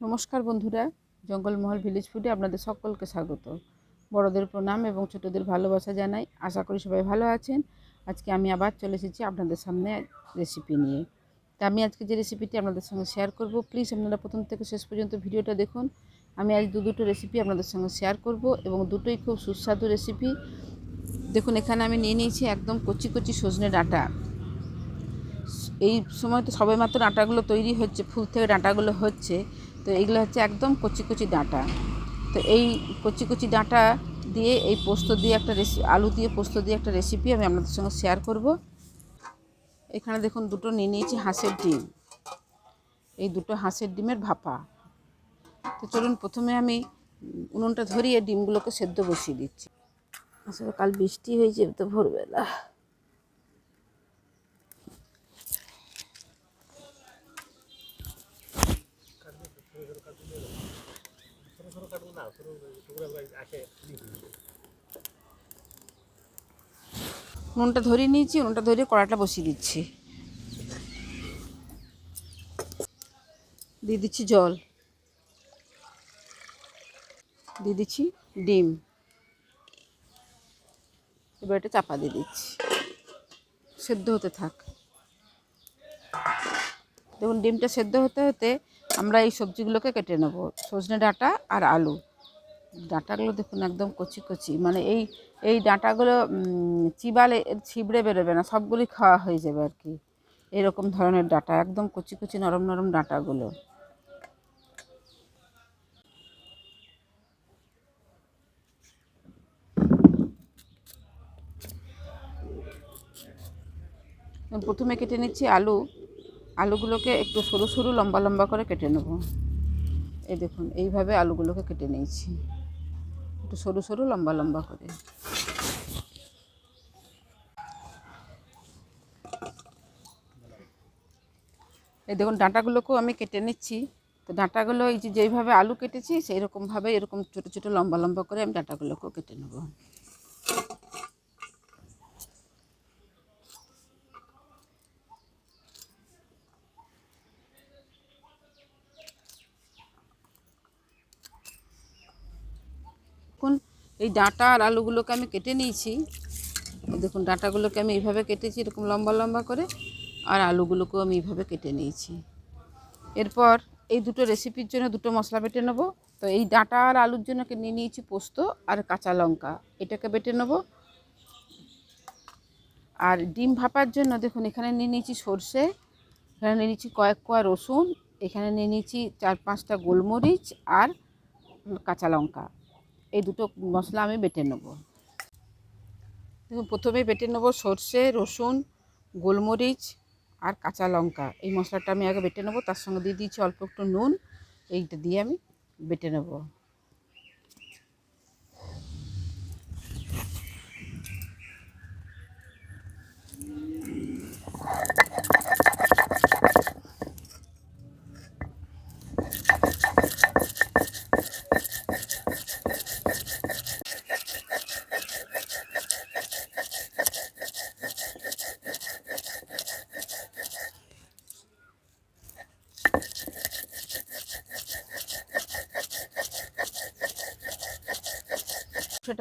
নমস্কার বন্ধুরা, জঙ্গলমহল ভিলেজ ফুডে আপনাদের সকলকে স্বাগত। বড়দের প্রণাম এবং ছোটদের ভালোবাসা জানাই। আশা করি সবাই ভালো আছেন। আজকে আমি আবার চলে এসেছি আপনাদের সামনে রেসিপি নিয়ে। তা আমি আজকে যে রেসিপিটি আপনাদের সঙ্গে শেয়ার করব প্লিজ আপনারা প্রথম থেকে শেষ পর্যন্ত ভিডিওটা দেখুন। আমি আজ দু দুটো রেসিপি আপনাদের সঙ্গে শেয়ার করব এবং দুটোই খুব সুস্বাদু রেসিপি দেখুন, এখানে আমি নিয়ে নিয়েছি একদম কচি কচি সজনে ডাঁটা। এই সময় তো সবে মাত্র ডাঁটাগুলো তৈরি হচ্ছে, ফুল থেকে ডাঁটাগুলো হচ্ছে। তো এইগুলো হচ্ছে একদম কচি কচি ডাঁটা। তো এই কচি কচি ডাঁটা দিয়ে, এই পোস্ত দিয়ে একটা রেসি, আলু দিয়ে পোস্ত দিয়ে একটা রেসিপি আমি আপনাদের সঙ্গে শেয়ার করব। এখানে দেখুন দুটো নিয়ে নিয়েছি হাঁসের ডিম। এই দুটো হাঁসের ডিমের ভাপা। তো চলুন প্রথমে আমি উনুনটা ধরিয়ে ডিমগুলোকে সেদ্ধ বসিয়ে দিচ্ছি। আসলে কাল বৃষ্টি হয়েছে তো ভোরবেলা। উনুনটা ধরিয়ে নিয়েছি উনুনটা ধরিয়ে কড়াটা বসিয়ে দিচ্ছি। দিয়ে দিচ্ছি জল। দিয়ে দিচ্ছি ডিম। এবার এটা চাপা দিয়ে দিচ্ছি। সেদ্ধ হতে থাক। দেখুন, ডিমটা সেদ্ধ হতে হতে আমরা এই সবজিগুলোকে কেটে নেব। সজনে ডাঁটা আর আলু। ডাঁটাগুলো দেখুন একদম কচি কচি। মানে এই এই ডাঁটাগুলো চিবালে ছিবড়ে বেরোবে না, সবগুলি খাওয়া হয়ে যাবে আর কি। এরকম ধরনের ডাঁটা, একদম কচি কচি নরম নরম ডাঁটাগুলো। প্রথমে কেটে নিচ্ছি আলু। আলুগুলোকে একটু সরু সরু লম্বা লম্বা করে কেটে নেব। এই দেখুন, এইভাবে আলুগুলোকে কেটে নিয়েছি। একটু সরু সরু, লম্বা লম্বা করে। এই দেখুন, ডাঁটাগুলোকেও আমি কেটে নিচ্ছি। তো ডাঁটাগুলো এই যে যেইভাবে আলু কেটেছি সেই রকমভাবে এরকম ছোটো ছোটো, লম্বা লম্বা করে আমি ডাঁটাগুলোকেও কেটে নেব দেখুন এই ডাঁটা আর আলুগুলোকে আমি কেটে নিয়েছি। দেখুন, ডাঁটাগুলোকে আমি এইভাবে কেটেছি, এরকম লম্বা লম্বা করে, আর আলুগুলোকেও আমি এইভাবে কেটে নিয়েছি। এরপর এই দুটো রেসিপির জন্য দুটো মশলা বেটে নেব। তো এই ডাঁটা আর আলুর জন্য নিয়ে নিয়েছি পোস্ত আর কাঁচা লঙ্কা। এটাকে বেটে নেব। আর ডিম ভাপার জন্য দেখুন, এখানে নিয়ে নিয়েছি সর্ষে, এখানে নিয়ে নিয়েছি কয়েক কোয়া রসুন, এখানে নিয়ে নিয়েছি চার পাঁচটা গোলমরিচ আর কাঁচা লঙ্কা। এই দুটো মশলা আমি বেটে নেব। দেখুন প্রথমে বেটে নেব সর্ষে, রসুন, গোলমরিচ আর কাঁচা লঙ্কা। এই মশলাটা আমি আগে বেটে নেব, তার সঙ্গে দিয়ে দিয়েছি অল্প একটু নুন। এইটা দিয়ে আমি বেটে নেব।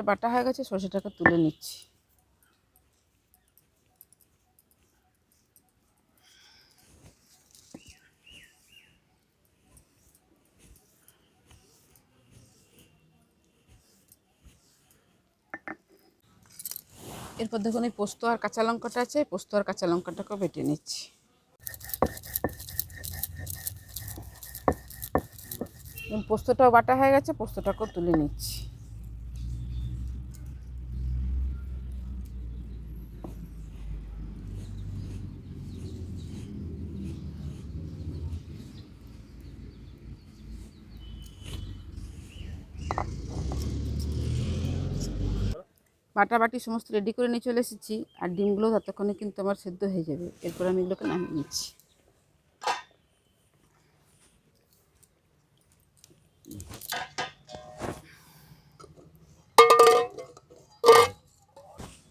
বাটা হয়ে গেছে, সর্ষেটাকে তুলে নিচ্ছি। এরপর দেখুন, এই পোস্ত আর কাঁচা লঙ্কাটা আছে পোস্ত আর কাঁচা লঙ্কাটাকেও বেটে নিচ্ছি। পোস্তটাও বাটা হয়ে গেছে, পোস্তটাকেও তুলে নিচ্ছি। বাটাবাটি সমস্ত রেডি করে নিয়ে চলে এসেছি। আর ডিমগুলো ততক্ষণে কিন্তু আমার সেদ্ধ হয়ে যাবে। এরপর আমি এগুলোকে নামিয়ে নিচ্ছি।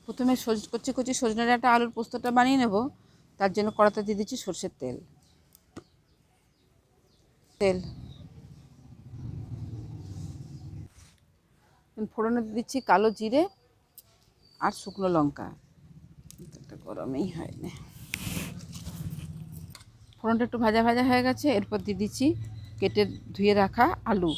প্রথমে সজ, কচি কচি সজনে একটা আলুর পোস্তটা বানিয়ে নেব। তার জন্য কড়াতে দিয়ে দিচ্ছি সর্ষের তেল। তেল। ফোড়নে দিচ্ছি কালো জিরে আর শুকনো লঙ্কা। এটা গরমেই হয় না। ফোড়নটা একটু ভাজা ভাজা হয়ে গেছে, এরপর দিয়ে দিচ্ছি কেটে ধুয়ে রাখা আলু।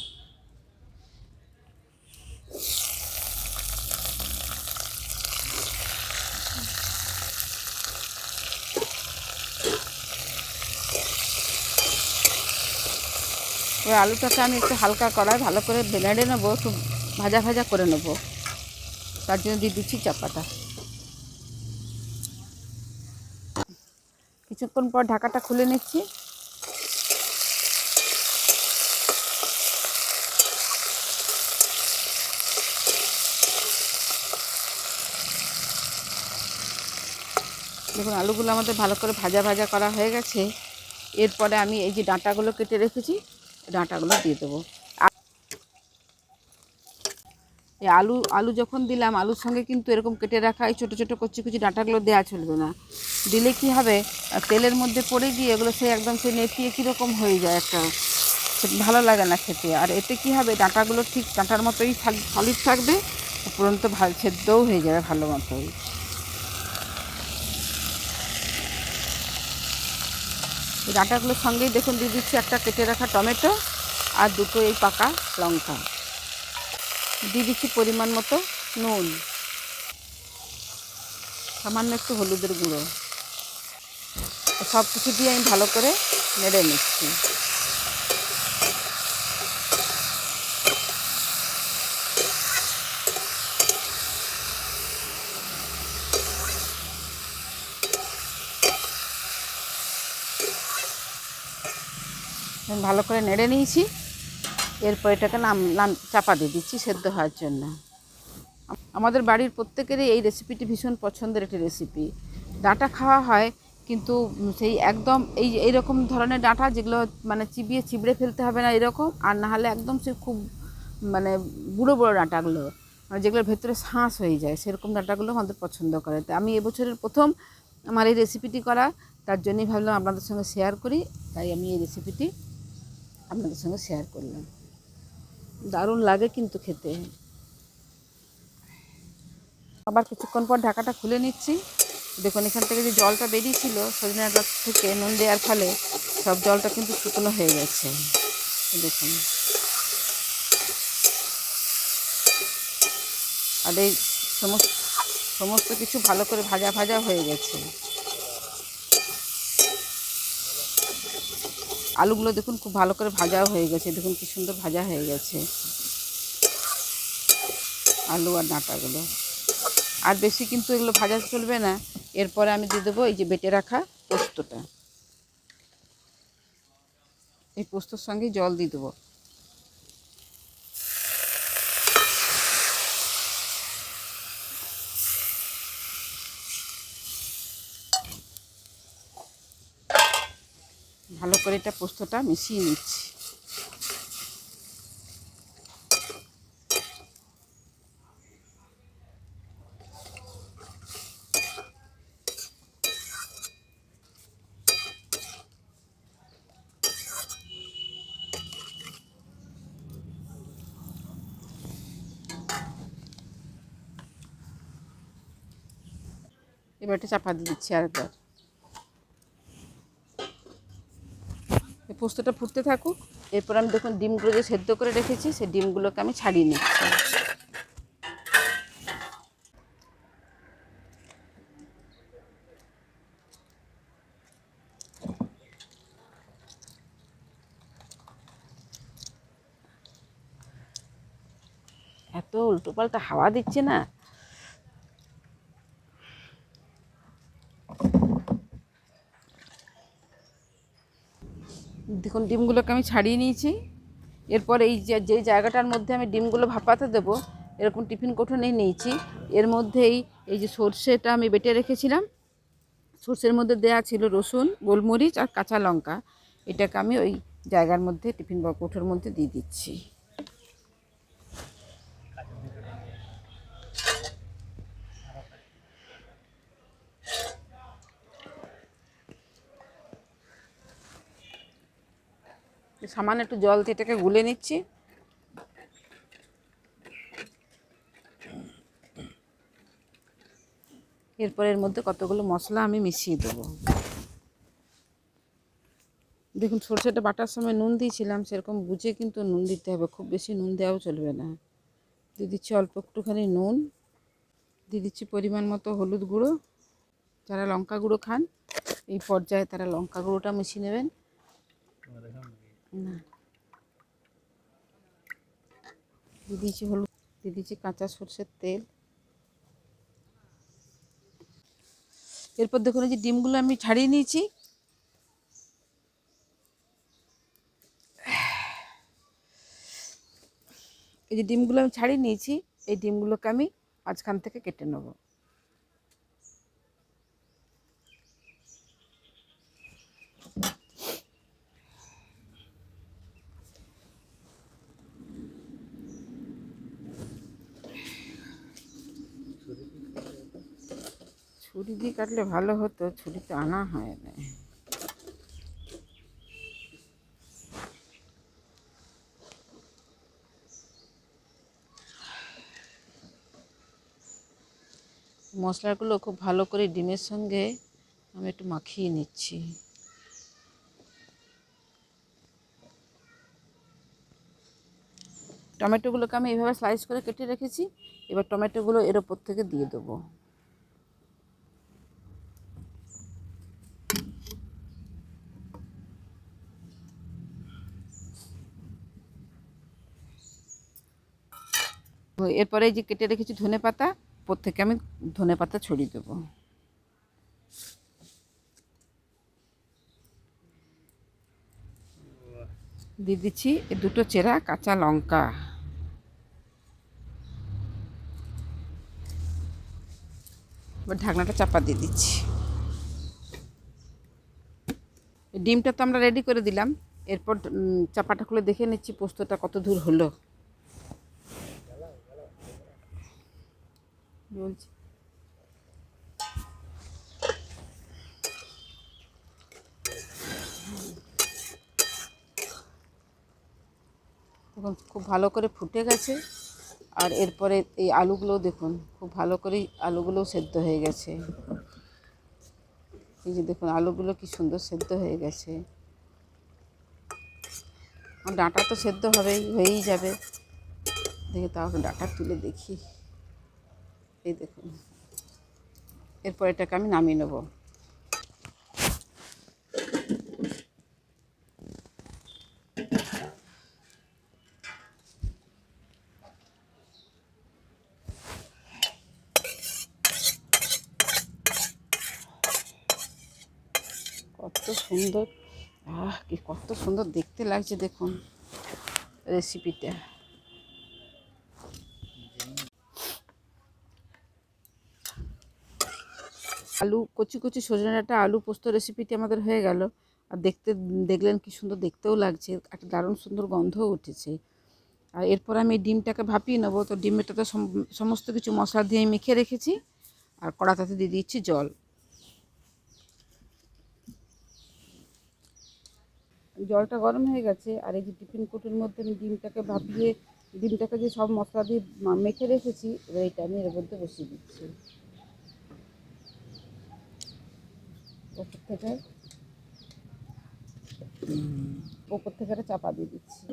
ওই আলুটাকে আমি একটু হালকা কড়ায় ভালো করে নেড়ে নেব, একটু ভাজা ভাজা করে নেব। তার জন্য দিয়ে দিচ্ছি চাপাটা। কিছুক্ষণ পর ঢাকাটা খুলে নিচ্ছি। দেখুন, আলুগুলো আমাদের ভালো করে ভাজা ভাজা করা হয়ে গেছে। এরপরে আমি এই যে ডাঁটাগুলো কেটে রেখেছি, ডাঁটাগুলো দিয়ে দেবো। এই আলু আলু যখন দিলাম, আলুর সঙ্গে কিন্তু এরকম কেটে রাখা এই ছোটো ছোটো কচি কচি ডাঁটাগুলো দেওয়া চলবে না। দিলে কি হবে? তেলের মধ্যে পড়ে গিয়ে এগুলো সে একদম সে নেতিয়ে কীরকম হয়ে যায় একটা। ভালো লাগে না খেতে। আর এতে কি হবে? ডাঁটাগুলো ঠিক ডাঁটার মতোই সলিড থাকবে। উপরন্ত ভালো সেদ্ধও হয়ে যাবে ভালো মতোই। ডাঁটাগুলোর সঙ্গেই দেখুন দিয়ে দিচ্ছি একটা কেটে রাখা টমেটো আর দুটো এই পাকা লঙ্কা। দিয়ে দিচ্ছি পরিমাণ মতো নুন। সামান্য একটু হলুদের গুঁড়ো। সব কিছু দিয়ে আমি ভালো করে নেড়ে নিচ্ছি। ভালো করে নেড়ে নিয়েছি। এরপর এটাকে নাম নাম চাপা দিয়ে দিচ্ছি সেদ্ধ হওয়ার জন্য। আমাদের বাড়ির প্রত্যেকেরই এই রেসিপিটি ভীষণ পছন্দের একটি রেসিপি ডাঁটা খাওয়া হয়, কিন্তু সেই একদম এই এইরকম ধরনের ডাঁটা যেগুলো মানে চিবিয়ে চিবড়ে ফেলতে হবে না এরকম, আর না হলে একদম সে খুব মানে বুড়ো বুড়ো ডাঁটাগুলো মানে যেগুলোর ভেতরে শাঁস হয়ে যায়, সেরকম ডাঁটাগুলো আমাদের পছন্দ করে। তাই আমি এবছরের প্রথম আমার এই রেসিপিটি করা, তার জন্যই ভাবলাম আপনাদের সঙ্গে শেয়ার করি, তাই আমি এই রেসিপিটি আপনাদের সঙ্গে শেয়ার করলাম। দারুণ লাগে কিন্তু খেতে। আবার কিছুক্ষণ পর ঢাকাটা খুলে নিচ্ছি। দেখুন, এখান থেকে যে জলটা বেরিয়েছিল সজনে গাছ থেকে নুন দেওয়ার ফলে সব জলটা কিন্তু শুকনো হয়ে গেছে। দেখুন। আর এই সমস্ত সমস্ত কিছু ভালো করে ভাজা ভাজা হয়ে গেছে। আলুগুলো দেখুন খুব ভালো করে ভাজাও হয়ে গেছে। দেখুন কি সুন্দর ভাজা হয়ে গেছে। আলু আর ডাঁটাগুলো। আর বেশি কিন্তু এগুলো ভাজা চলবে না। এরপরে আমি দিয়ে দেবো এই যে বেটে রাখা পোস্তটা। এই পোস্তর সঙ্গে জল দিয়ে দেবো। ভালো করে এটা পোস্তটা মিশিয়ে নিচ্ছি। এবার চাপা দিচ্ছি আরেকবার। পোস্তটা ফুটতে থাকুক। এরপর আমি দেখুন ডিমগুলো যে সেদ্ধ করে রেখেছি সেই ডিমগুলোকে আমি ছাড়িয়ে নিচ্ছি। এত উল্টোপাল্টা হাওয়া দিচ্ছে না? দেখুন, ডিমগুলোকে আমি ছাড়িয়ে নিয়েছি। এরপর এই যে জায়গাটার মধ্যে আমি ডিমগুলো ভাপাতে দেবো, এরকম টিফিন কোঠনে নিয়েছি। এর মধ্যেই এই যে সর্ষেটা আমি বেটে রেখেছিলাম। সর্ষের মধ্যে দেয়া ছিল রসুন, গোলমরিচ আর কাঁচা লঙ্কা। এটাকে আমি ওই জায়গার মধ্যে টিফিন কোঠোর মধ্যে দিয়ে দিচ্ছি। সামান্য একটু জল দিয়ে এটাকে গুলে নিচ্ছি। এরপর এর মধ্যে কতগুলো মশলা আমি মিশিয়ে দেবো। দেখুন, সরষেটা বাটার সময় নুন দিয়েছিলাম, সেরকম বুঝে কিন্তু নুন দিতে হবে, খুব বেশি নুন দেওয়াও চলবে না। দিয়ে দিচ্ছি অল্প একটুখানি নুন, দিয়ে দিচ্ছি পরিমাণ মতো হলুদ গুঁড়ো, যারা লঙ্কা গুঁড়ো খান, এই পর্যায়ে তারা লঙ্কা গুঁড়োটা মিশিয়ে নেবেন। দিয়ে দিয়েছি হলুদ দিয়ে দিয়েছি কাঁচা সরষের তেল। এরপর দেখুন এই যে ডিমগুলো আমি ছাড়িয়ে নিয়েছি। এই যে ডিমগুলো আমি ছাড়িয়ে নিয়েছি, এই ডিমগুলোকে আমি মাঝখান থেকে কেটে নেব। দিয়ে কাটলে ভালো হতো, ছুরি তো আনা হয় না মশলাগুলো খুব ভালো করে ডিমের সঙ্গে আমি একটু মাখিয়ে নিচ্ছি। টমেটোগুলোকে আমি এইভাবে স্লাইস করে কেটে রেখেছি। এবার টমেটোগুলো এর ওপর থেকে দিয়ে দেবো। এরপরে এই যে কেটে রেখেছি ধনে পাতা থেকে আমি ধনে পাতা ছড়িয়ে দেবো। দিয়ে দিচ্ছি এ দুটো চেরা কাঁচা লঙ্কা। ঢাকনাটা চাপা দিয়ে দিচ্ছি। ডিমটা তো আমরা রেডি করে দিলাম। এরপর চাপাটা খুলে দেখে নিচ্ছি পোস্তটা কত দূর হলো। বলছি। দেখুন, খুব ভালো করে ফুটে গেছে। আর এরপরে এই আলুগুলো দেখুন, খুব ভালো করেই আলুগুলো সেদ্ধ হয়ে গেছে। এই যে দেখুন, আলুগুলো কি সুন্দর সেদ্ধ হয়ে গেছে। ডাঁটা তো সেদ্ধ হবেই, হয়েই যাবে। দেখে তাও ডাঁটা তুলে দেখি। এই দেখুন। এরপর এটাকে আমি নামিয়ে নেব। কত সুন্দর, আহ, কি কত সুন্দর দেখতে লাগছে, দেখুন রেসিপিটা আলু, কচি কচি সজনে ডাঁটা, আলু পোস্ত রেসিপিটি আমাদের হয়ে গেল। আর দেখতে, দেখলেন কি সুন্দর দেখতেও লাগছে, একটা দারুণ সুন্দর গন্ধও উঠেছে। আর এরপর আমি ডিমটাকে ভাপিয়ে নেব, তো ডিমটাতে সম- সমস্ত কিছু মশলা দিয়ে মেখে রেখেছি। আর কড়াতাতে দিয়ে দিচ্ছি জল। জলটা গরম হয়ে গেছে, আর এই যে টিফিন কোটের মধ্যে আমি ডিমটাকে ভাপিয়ে, ডিমটাকে যে সব মশলা দিয়ে মেখে রেখেছি, এবার এটা আমি এর মধ্যে বসিয়ে দিচ্ছি। ওপর থেকে ওপর থেকে চাপা দিয়ে দিচ্ছি।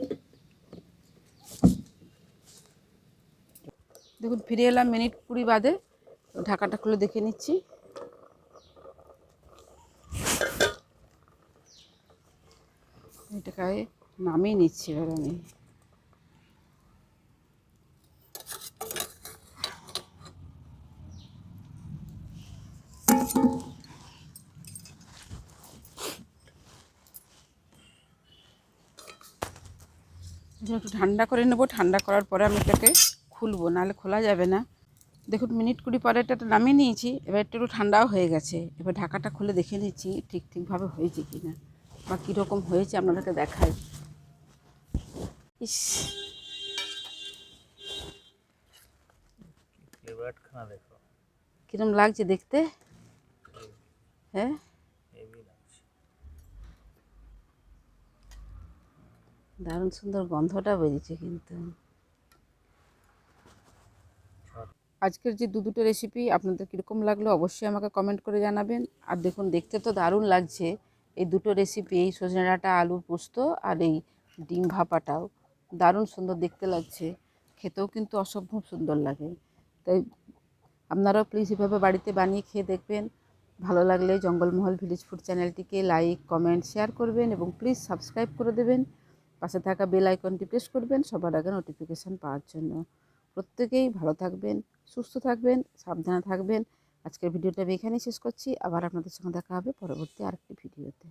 দেখুন, ফিরে এলাম মিনিট কুড়ি বাদে। ঢাকাটা খুলে দেখে নিচ্ছি। এটাকে নামিয়ে নিচ্ছি এবার আমি। একটু ঠান্ডা করে নেব। ঠান্ডা করার পরে আমি এটাকে খুলবো নাহলে খোলা যাবে না। দেখুন মিনিট কুড়ি পরে এটা নামিয়ে নিয়েছি এবার একটু একটু ঠান্ডাও হয়ে গেছে। এবার ঢাকাটা খুলে দেখে নিচ্ছি ঠিক ঠিকভাবে হয়েছে কি না বা কীরকম হয়েছে আপনাদেরকে দেখাই। ইস। কীরকম লাগছে দেখতে? হ্যাঁ হেভি লাগছে দারুণ সুন্দর গন্ধটা বেরিয়েছে কিন্তু। আজকের যে দু দুটো রেসিপি আপনাদের কীরকম লাগল অবশ্যই আমাকে কমেন্ট করে জানাবেন। আর দেখুন, দেখতে তো দারুণ লাগছে। এই দুটো রেসিপি এই সজনে ডাঁটা, আলু পোস্ত আর এই ডিম ভাপাটাও। দারুণ সুন্দর দেখতে লাগছে। খেতেও কিন্তু অসম্ভব সুন্দর লাগে। তাই আপনারাও প্লিজ এভাবে বাড়িতে বানিয়ে খেয়ে দেখবেন। ভালো লাগলে জঙ্গলমহল ভিলেজ ফুড চ্যানেলটিকে লাইক কমেন্ট শেয়ার করবেন এবং প্লিজ সাবস্ক্রাইব করে দেবেন। পাশে থাকা বেল আইকনটি প্রেস করবেন, সবার আগে নোটিফিকেশান পাওয়ার জন্য। প্রত্যেকেই ভালো থাকবেন, সুস্থ থাকবেন, সাবধানে থাকবেন। আজকের ভিডিওটা আমি এখানেই শেষ করছি। আবার আপনাদের সঙ্গে দেখা হবে পরবর্তী আরেকটি ভিডিওতে।